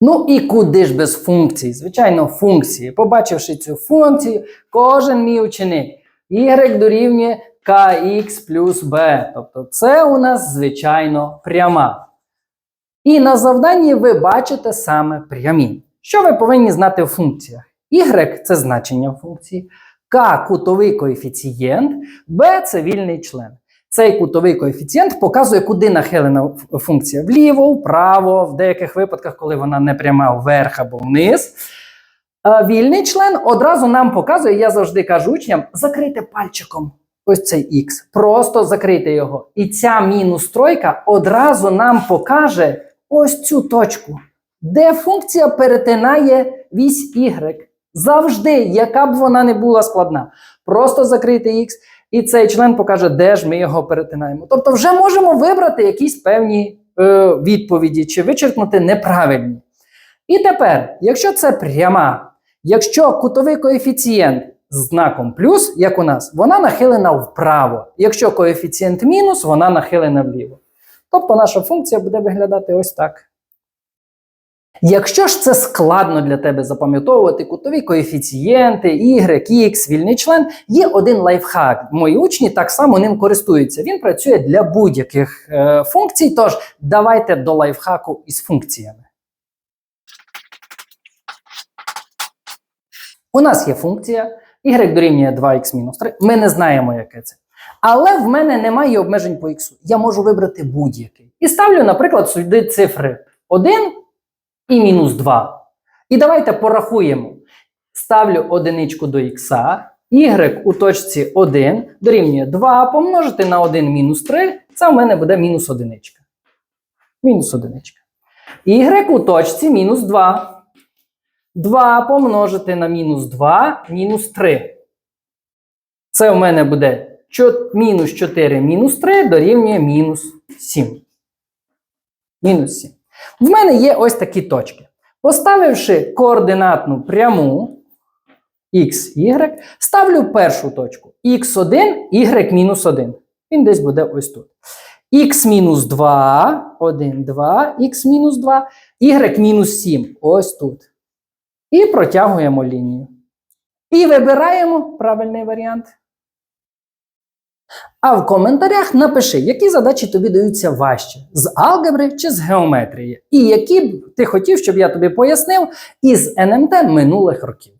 Ну і куди ж без функцій? Звичайно, функції. Побачивши цю функцію, кожен мій ученик y дорівнює kx плюс b. Тобто це у нас, звичайно, пряма. І на завданні ви бачите саме прямі. Що ви повинні знати в функціях? Y це значення функції, К кутовий коефіцієнт, B це вільний член. Цей кутовий коефіцієнт показує, куди нахилена функція вліво, вправо, в деяких випадках, коли вона не пряма вверх або вниз. Вільний член одразу нам показує, я завжди кажу учням, закрийте пальчиком ось цей х. Просто закрийте його. І ця мінус тройка одразу нам покаже ось цю точку, де функція перетинає вісь y. Завжди, яка б вона не була складна. Просто закрийте х, і цей член покаже, де ж ми його перетинаємо. Тобто, вже можемо вибрати якісь певні е, відповіді чи вичеркнути неправильні. І тепер, якщо це пряма, якщо кутовий коефіцієнт з знаком плюс, як у нас, вона нахилена вправо. Якщо коефіцієнт мінус, вона нахилена вліво. Тобто наша функція буде виглядати ось так. Якщо ж це складно для тебе запам'ятовувати кутові коефіцієнти, y, x, вільний член, є один лайфхак. Мої учні так само ним користуються. Він працює для будь-яких е, функцій. Тож давайте до лайфхаку із функціями. У нас є функція y дорівнює 2x-3. Ми не знаємо, яке це. Але в мене немає обмежень по x. Я можу вибрати будь-який. І ставлю, наприклад, сюди цифри 1 і мінус 2. І давайте порахуємо. Ставлю одиничку до х, y у точці 1 дорівнює 2 помножити на 1 мінус 3, це в мене буде мінус одиничка. Мінус одиничка. Y у точці мінус 2. 2 помножити на мінус 2, мінус 3. Це в мене буде мінус 4 мінус 3 дорівнює мінус 7. Мінус 7. В мене є ось такі точки. Поставивши координатну пряму x, y, ставлю першу точку x1, y-1. Він десь буде ось тут. x-2, 1, 2, x-2, y-7. ось тут. І протягуємо лінію. І вибираємо правильний варіант. А в коментарях напиши, які задачі тобі даються важче: з алгебри чи з геометрії, і які б ти хотів, щоб я тобі пояснив із НМТ минулих років.